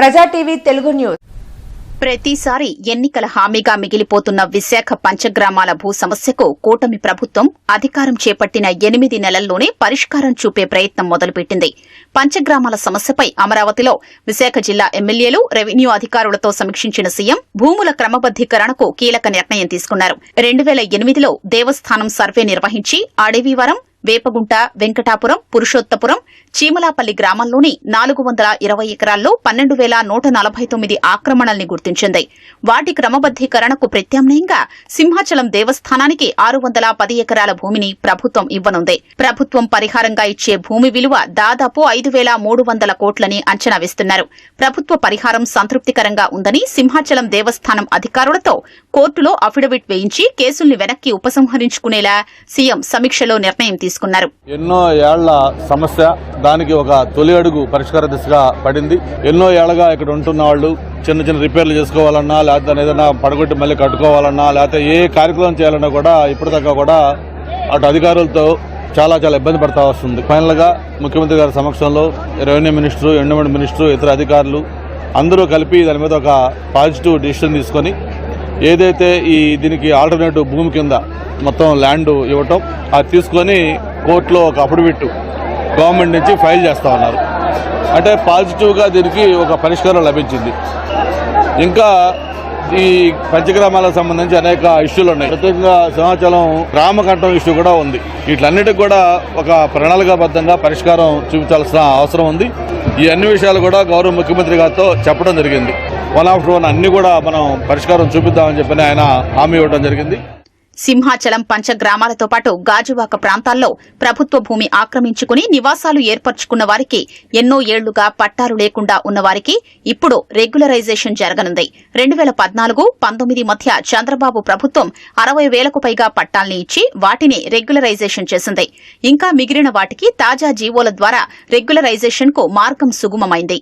ప్రజా TV Telugu news. ప్రతిసారి ఎన్నికల హామీగా మిగిలిపోతున్న విశాఖ పంచగ్రామాల భూ సమస్యకు కూటమి ప్రభుత్వం అధికారం చేపట్టిన ఎనిమిది నెలల్లోనే పరిష్కారం చూపే ప్రయత్నం మొదలుపెట్టింది. పంచగ్రామాల సమస్యపై అమరావతిలో విశాఖ జిల్లా ఎమ్మెల్యేలు రెవెన్యూ అధికారులతో సమీక్షించిన సీఎం భూముల క్రమబద్దీకరణకు కీలక నిర్ణయం తీసుకున్నారు. రెండు వేల ఎనిమిదిలో దేవస్థానం సర్వే నిర్వహించి అడవివరం వేపగుంట వెంకటాపురం పురుషోత్తపురం చీమలాపల్లి గ్రామంలోని నాలుగు వందల ఇరవై ఎకరాల్లో పన్నెండు వేల నూట నలభై తొమ్మిది ఆక్రమణల్ని గుర్తించింది. వాటి క్రమబద్దీకరణకు ప్రత్యామ్నాయంగా సింహాచలం దేవస్థానానికి ఆరు వందల పది ఎకరాల భూమిని ప్రభుత్వం ఇవ్వనుంది. ప్రభుత్వం పరిహారంగా ఇచ్చే భూమి విలువ దాదాపు ఐదు వేల మూడు వందల కోట్లని అంచనా వేస్తున్నారు. ప్రభుత్వ పరిహారం సంతృప్తికరంగా ఉందని సింహాచలం దేవస్థానం అధికారులతో కోర్టులో అఫిడవిట్ వేయించి కేసుల్ని వెనక్కి ఉపసంహరించుకునేలా సీఎం సమీక్షలో నిర్ణయం తీసుకున్నారు ఎన్నో ఏళ్ళ సమస్య దానికి ఒక తొలి అడుగు పరిష్కార దిశగా పడింది. ఎన్నో ఏళ్ళగా ఇక్కడ ఉంటున్న వాళ్ళు చిన్న చిన్న రిపేర్లు చేసుకోవాలన్నా లేకపోతే ఏదైనా పడగొట్టి మళ్ళీ కట్టుకోవాలన్నా లేకపోతే ఏ కార్యక్రమం చేయాలన్నా కూడా ఇప్పటిదాకా కూడా అటు అధికారులతో చాలా చాలా ఇబ్బంది పడతా వస్తుంది. ఫైనల్గా ముఖ్యమంత్రి గారి సమక్షంలో రెవెన్యూ మినిస్టర్ ఎండోమెంట్ మినిస్టర్ ఇతర అధికారులు అందరూ కలిపి దాని మీద ఒక పాజిటివ్ డిసిషన్ తీసుకొని ఏదైతే ఈ దీనికి ఆల్టర్నేటివ్ భూమి కింద మొత్తం ల్యాండ్ ఇవ్వటం అది తీసుకొని కోర్టులో ఒక అఫిడవిట్ గవర్నమెంట్ నుంచి ఫైల్ చేస్తా ఉన్నారు. అంటే పాజిటివ్గా దీనికి ఒక పరిష్కారం లభించింది. ఇంకా ఈ పంచగ్రామాలకు సంబంధించి అనేక ఇష్యూలు ఉన్నాయి. ప్రత్యేకంగా సింహాచలం రామకంఠం ఇష్యూ కూడా ఉంది. వీటిలన్నిటికి కూడా ఒక ప్రణాళికాబద్ధంగా పరిష్కారం చూపించాల్సిన అవసరం ఉంది. ఈ అన్ని విషయాలు కూడా గౌరవ ముఖ్యమంత్రి గారితో చెప్పడం జరిగింది. వన్ ఆఫ్టర్ వన్ అన్ని కూడా మనం పరిష్కారం చూపిద్దామని చెప్పి ఆయన హామీ ఇవ్వడం జరిగింది. సింహాచలం పంచగ్రామాలతో పాటు గాజువాక ప్రాంతాల్లో ప్రభుత్వ భూమి ఆక్రమించుకుని నివాసాలు ఏర్పరచుకున్న వారికి ఎన్నో ఏళ్ళుగా పట్టాలు లేకుండా ఉన్నవారికి ఇప్పుడు రెగ్యులరైజేషన్ జరగనుంది. రెండు వేల పద్నాలుగు పంతొమ్మిది మధ్య చంద్రబాబు ప్రభుత్వం అరవై వేలకు పైగా పట్టాల్ని ఇచ్చి వాటిని రెగ్యులరైజేషన్ చేసింది. ఇంకా మిగిలిన వాటికి తాజా జీవోల ద్వారా రెగ్యులరైజేషన్కు మార్గం సుగమమైంది.